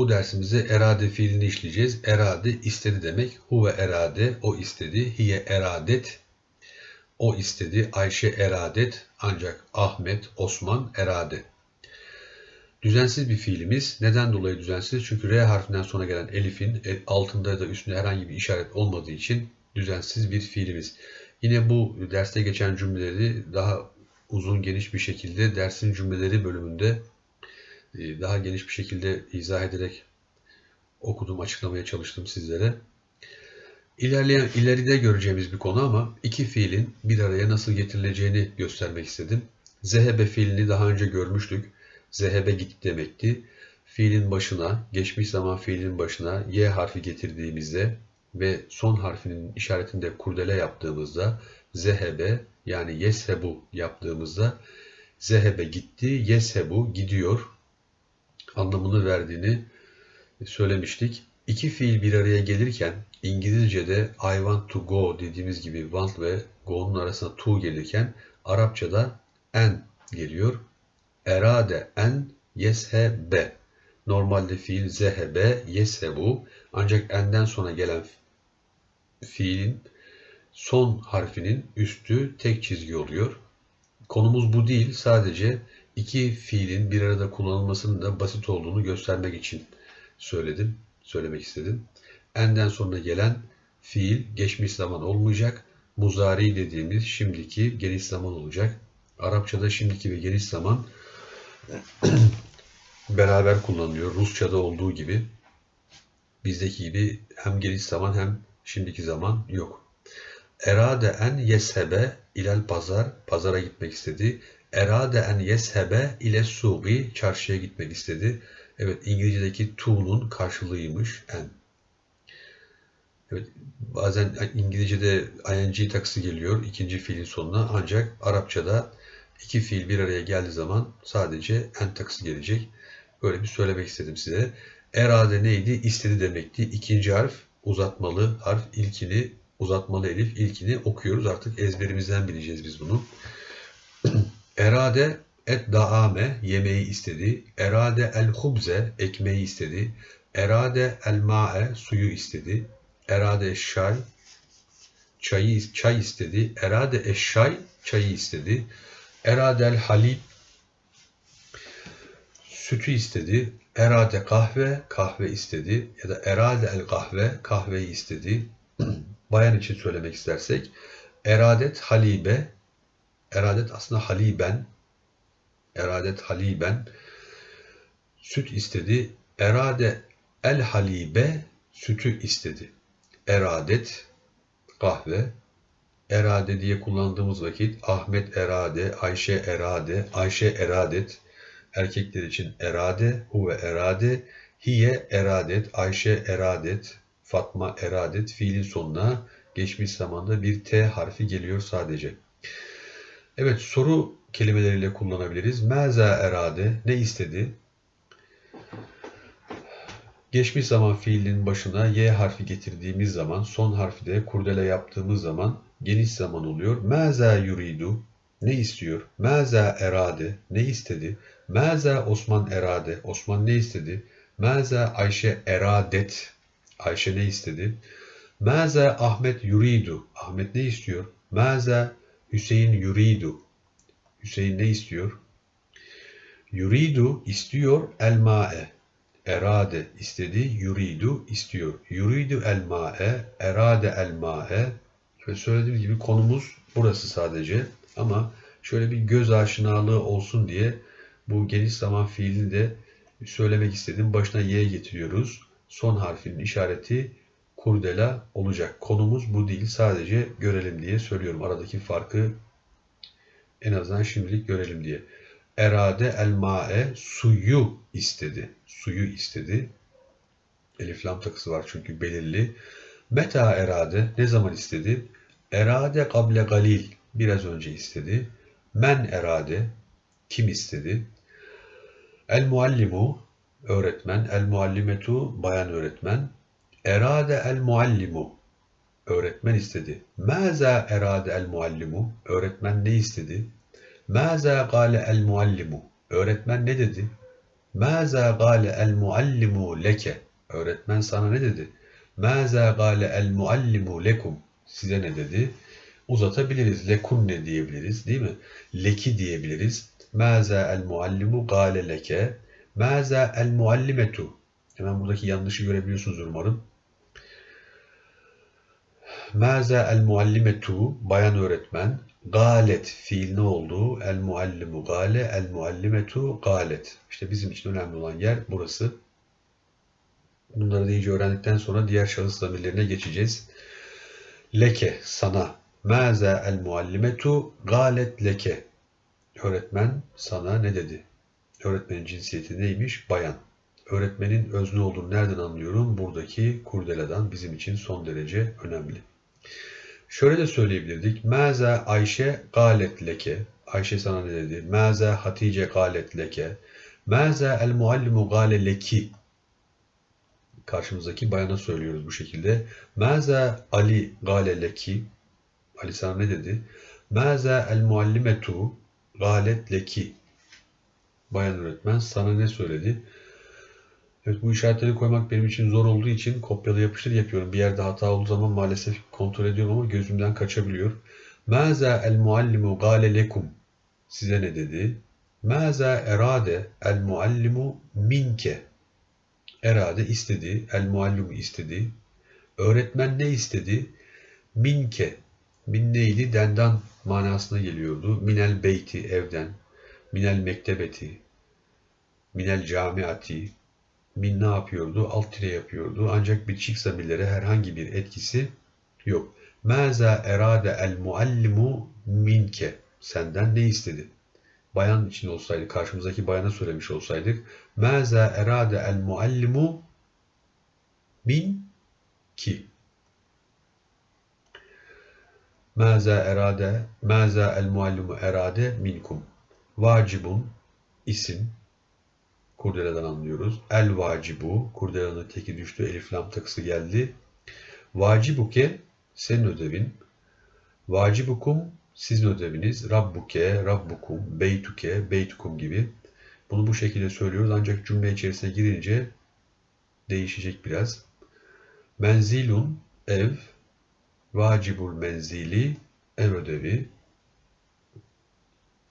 Bu dersimizde erade fiilini işleyeceğiz. Erade istedi demek. Huve erade, o istedi. Hiye eradet, o istedi. Ayşe eradet, ancak Ahmet, Osman erade. Düzensiz bir fiilimiz. Neden dolayı düzensiz? Çünkü R harfinden sonra gelen elifin e, altında da üstünde herhangi bir işaret olmadığı için düzensiz bir fiilimiz. Yine bu derste geçen cümleleri daha uzun geniş bir şekilde dersin cümleleri bölümünde daha geniş bir şekilde izah ederek okudum, açıklamaya çalıştım sizlere. İlerleyen, ileride göreceğimiz bir konu ama iki fiilin bir araya nasıl getirileceğini göstermek istedim. Zehebe fiilini daha önce görmüştük. Zehebe gitti demekti. Fiilin başına, geçmiş zaman fiilin başına y harfi getirdiğimizde ve son harfinin işaretinde kurdele yaptığımızda zehebe yani yeshebu yaptığımızda zehebe gitti, yeshebu gidiyor anlamını verdiğini söylemiştik. İki fiil bir araya gelirken İngilizce'de I want to go dediğimiz gibi want ve go'nun arasına to gelirken Arapçada en geliyor. Erade en yeshebe. Normalde fiil zehebe, yeshebu ancak enden sonra gelen fiilin son harfinin üstü tek çizgi oluyor. Konumuz bu değil. Sadece iki fiilin bir arada kullanılmasının da basit olduğunu göstermek için söyledim, söylemek istedim. Enden sonra gelen fiil geçmiş zaman olmayacak. Muzari dediğimiz şimdiki geniş zaman olacak. Arapçada şimdiki ve geniş zaman beraber kullanılıyor. Rusçada olduğu gibi. Bizdeki gibi hem geniş zaman hem şimdiki zaman yok. Erade en yeshebe ilel pazar, pazara gitmek istedi. Erade en yeshebe ile suği, çarşıya gitmek istedi. Evet, İngilizce'deki to'nun karşılığıymış en. Evet, bazen İngilizce'de ing takısı geliyor ikinci fiilin sonuna ancak Arapçada iki fiil bir araya geldiği zaman sadece en takısı gelecek. Böyle bir söylemek istedim size. Erade neydi? İstedi demekti. İkinci harf uzatmalı harf. ilkini uzatmalı elif. ilkini okuyoruz. Artık ezberimizden bileceğiz biz bunu. Erade et daame yemeği istedi. Erade el hubze ekmeği istedi. Erade el ma'e suyu istedi. Erade şay çayı çay istedi. Erade eşşay çayı istedi. Erade el halib sütü istedi. Erade kahve kahve istedi ya da erade el kahve kahveyi istedi. Bayan için söylemek istersek eradet halibe eradet aslında haliben eradet haliben süt istedi. Erade el halibe sütü istedi. Eradet kahve erade diye kullandığımız vakit Ahmet erade, Ayşe erade, Ayşe eradet erkekler için erade, huve erade, hiye eradet, Ayşe eradet, Fatma eradet fiilin sonuna geçmiş zamanda bir T harfi geliyor sadece. Evet soru kelimeleriyle kullanabiliriz. Meza erade ne istedi? Geçmiş zaman fiilinin başına y harfi getirdiğimiz zaman son harfi de kurdele yaptığımız zaman geniş zaman oluyor. Meza yuridu ne istiyor? Meza erade ne istedi? Meza Osman erade Osman ne istedi? Meza Ayşe eradet Ayşe ne istedi? Meza Ahmet yuridu Ahmet ne istiyor? Meza Hüseyin yuridu Hüseyin ne istiyor? Yuridu istiyor elmae. Erade istedi. Yuridu istiyor. Yuridu elmae. Erade elmae. Şöyle söylediğim gibi konumuz burası sadece. Ama şöyle bir göz aşinalığı olsun diye bu geniş zaman fiilini de söylemek istedim. Başına y getiriyoruz. Son harfinin işareti kurdela olacak. Konumuz bu değil. Sadece görelim diye söylüyorum. Aradaki farkı en azından şimdilik görelim diye. Erade el ma'e suyu istedi. Suyu istedi. Elif lam takısı var çünkü belirli. Meta erade ne zaman istedi? Erade kable galil biraz önce istedi. Men erade kim istedi? El muallimu öğretmen. El muallimetu bayan öğretmen. Erade el muallimu öğretmen istedi. Maza erade el muallimu öğretmen ne istedi? Maza gale el muallimu öğretmen ne dedi? Maza gale el muallimu leke. Öğretmen sana ne dedi? Maza gale el muallimu lekum. Size ne dedi? Uzatabiliriz. Lekun ne diyebiliriz değil mi? Leki diyebiliriz. Maza el muallimu gale leke. Maza el muallimetu. Hemen buradaki yanlışı görebiliyorsunuz umarım. Maza el muallimetu bayan öğretmen. Galet fiil ne oldu? El muallimu gale, el muallimetu galet. İşte bizim için önemli olan yer burası. Bunları da iyice öğrendikten sonra diğer şahıs zamirlerine geçeceğiz. Leke sana. Maza el muallimetu galet leke. Öğretmen sana ne dedi? Öğretmenin cinsiyeti neymiş? Bayan. Öğretmenin özne olduğunu nereden anlıyorum? Buradaki kurdeladan bizim için son derece önemli. Şöyle de söyleyebilirdik. Maza Ayşe galet leke. Ayşe sana ne dedi? Maza Hatice galet leke. Maza el muallimu gale leki. Karşımızdaki bayana söylüyoruz bu şekilde. Maza Ali gale leki. Ali sana ne dedi? Maza el muallimetu galet leki. Bayan öğretmen sana ne söyledi? Evet bu işaretleri koymak benim için zor olduğu için kopyala yapıştır yapıyorum. Bir yerde hata olduğu zaman maalesef kontrol ediyorum ama gözümden kaçabiliyor. Maza el muallimu gale lekum. Size ne dedi? Maza erade el muallimu minke. Erade istedi, el muallimu istedi. Öğretmen ne istedi? Minke. Min neydi? Dendan manasına geliyordu. Minel beyti evden. Minel mektebeti. Minel camiati min ne yapıyordu? Alt tire yapıyordu. Ancak bir çift zamirlere herhangi bir etkisi yok. Maza erade el muallimu minke. Senden ne istedi? Bayan için olsaydı, karşımızdaki bayana söylemiş olsaydık. Maza erade el muallimu min ki. Maza erade, maza el muallimu erade minkum. Vacibun, isim, Kurdeleden anlıyoruz. El vacibu. Kurdelanın teki düştü. Elif lam takısı geldi. Vacibuke senin ödevin. Vacibukum sizin ödeviniz. Rabbuke, Rabbukum, Beytuke, Beytukum gibi. Bunu bu şekilde söylüyoruz ancak cümle içerisine girince değişecek biraz. Menzilun ev, vacibul menzili ev ödevi.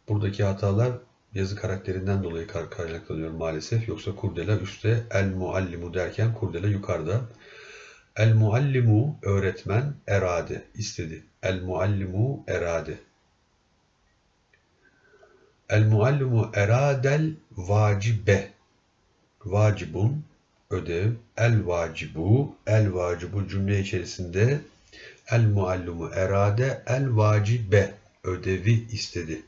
Buradaki hatalar yazı karakterinden dolayı kaynaklanıyor maalesef. Yoksa kurdela üstte el muallimu derken kurdela yukarıda. El muallimu öğretmen erade istedi. El muallimu erade. El muallimu eradel vacibe. Vacibun ödev. El vacibu. El vacibu cümle içerisinde el muallimu erade el vacibe ödevi istedi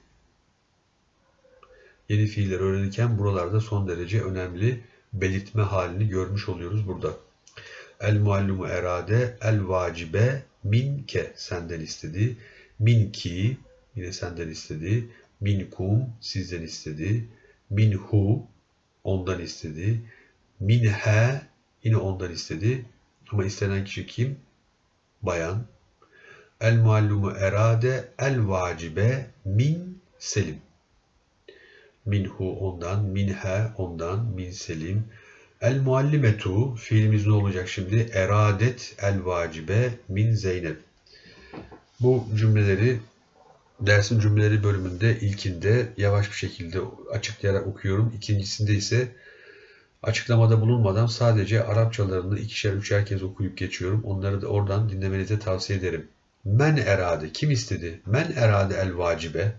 yeni fiiller öğrenirken buralarda son derece önemli belirtme halini görmüş oluyoruz burada. El muallimu erade, el vacibe, minke senden istedi. Minki yine senden istedi. Minkum sizden istedi. Minhu ondan istedi. Minhe yine ondan istedi. Ama istenen kişi kim? Bayan. El muallimu erade, el vacibe, min selim minhu ondan, minha ondan, min selim. El muallimetu fiilimiz ne olacak şimdi? Eradet el vacibe min Zeynep. Bu cümleleri dersin cümleleri bölümünde ilkinde yavaş bir şekilde açıklayarak okuyorum. İkincisinde ise açıklamada bulunmadan sadece Arapçalarını ikişer üçer kez okuyup geçiyorum. Onları da oradan dinlemenizi tavsiye ederim. Men erade kim istedi? Men erade el vacibe.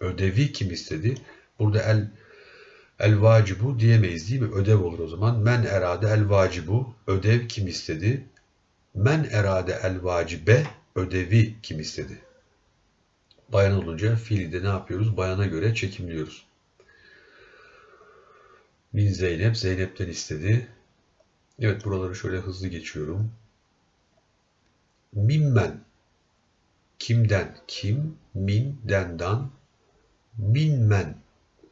Ödevi kim istedi? Burada el el vacibu diyemeyiz değil mi? Ödev olur o zaman. Men erade el vacibu. Ödev kim istedi? Men erade el vacibe. Ödevi kim istedi? Bayan olunca fiili de ne yapıyoruz? Bayana göre çekimliyoruz. Min Zeynep. Zeynep'ten istedi. Evet buraları şöyle hızlı geçiyorum. Mimmen. Kimden? Kim? Min, dendan. Minmen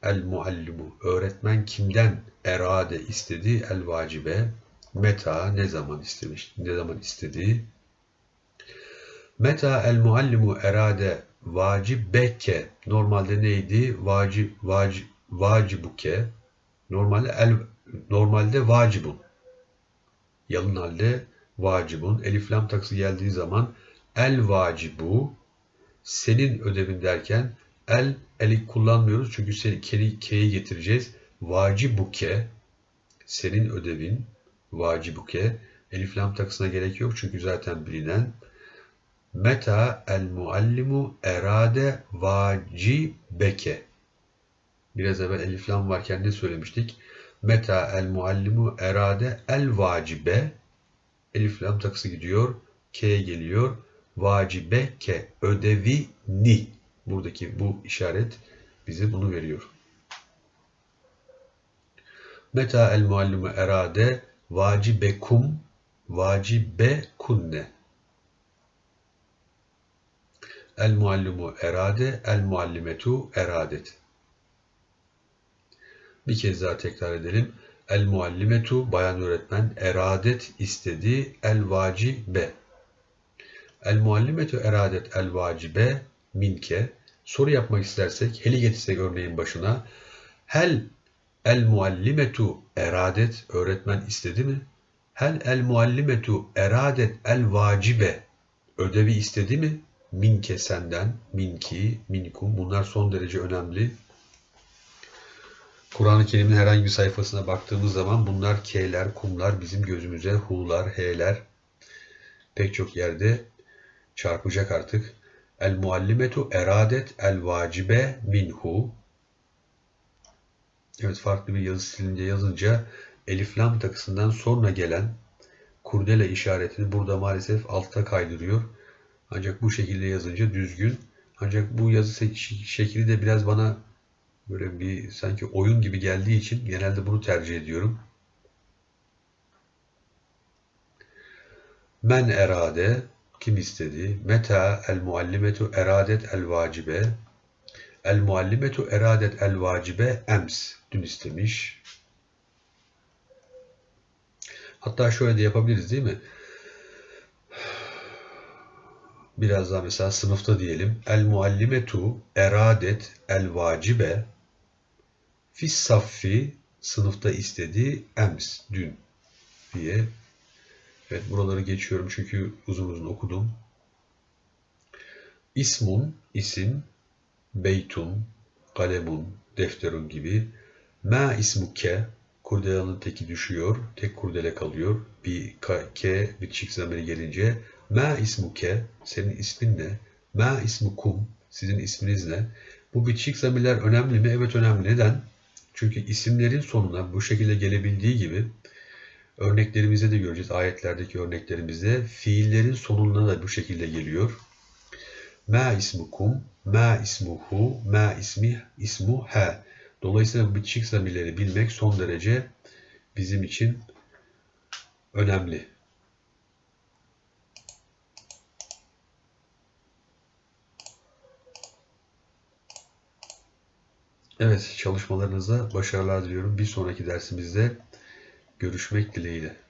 El muallimu öğretmen kimden erade istedi el vacibe meta ne zaman istemiş ne zaman istedi meta el muallimu erade vacibeke normalde neydi vacib vacib vacibuke Normalde el normalde vacibun. Yalın halde vacibun. Elif lam taksı geldiği zaman el vacibu senin ödevin derken el eli kullanmıyoruz çünkü seni ke'yi getireceğiz. Vacibuke senin ödevin vacibuke elif lam takısına gerek yok çünkü zaten bilinen. Meta el muallimu erade vacibeke biraz evvel elif lam varken ne söylemiştik? Meta el muallimu erade el vacibe elif lam takısı gidiyor K'ye geliyor. Vacibe ke ödevi ni buradaki bu işaret bize bunu veriyor. Meta el muallimu erade vacibekum vacibe kunne. El muallimu erade, el muallimetu eradet. Bir kez daha tekrar edelim. El muallimetu bayan öğretmen eradet istedi el vacibe. El muallimetu eradet el vacibe minke. Soru yapmak istersek heli getirsek örneğin başına. Hel el muallimetu eradet öğretmen istedi mi? Hel el muallimetu eradet el vacibe ödevi istedi mi? Minke senden, minki, minkum bunlar son derece önemli. Kur'an-ı Kerim'in herhangi bir sayfasına baktığımız zaman bunlar K'ler, kumlar bizim gözümüze hu'lar, h'ler pek çok yerde çarpacak artık. El muallimetu eradet el vacibe minhu. Evet farklı bir yazı stilinde yazınca elif lam takısından sonra gelen kurdele işaretini burada maalesef altta kaydırıyor. Ancak bu şekilde yazınca düzgün. Ancak bu yazı şekli de biraz bana böyle bir sanki oyun gibi geldiği için genelde bunu tercih ediyorum. Men erade kim istedi? Meta el muallimetu eradet el vacibe. El muallimetu eradet el vacibe ems. Dün istemiş. Hatta şöyle de yapabiliriz değil mi? Biraz daha mesela sınıfta diyelim. El muallimetu eradet el vacibe fis saffi sınıfta istedi ems dün diye Evet buraları geçiyorum çünkü uzun uzun okudum. İsmun, isim, beytun, kalemun, defterun gibi. Ma ismuke, kurdelanın teki düşüyor, tek kurdele kalıyor. Bir ke, bir çift zamiri gelince. Ma ismuke, senin ismin ne? Ma ismukum, sizin isminiz ne? Bu bitişik zamirler önemli mi? Evet önemli. Neden? Çünkü isimlerin sonuna bu şekilde gelebildiği gibi Örneklerimizde de göreceğiz. Ayetlerdeki örneklerimizde fiillerin sonuna da bu şekilde geliyor. Ma ismukum, ma ismuhu, ma ismi, ismu he. Dolayısıyla bu bitişik zamirleri bilmek son derece bizim için önemli. Evet, çalışmalarınızda başarılar diliyorum. Bir sonraki dersimizde görüşmek dileğiyle.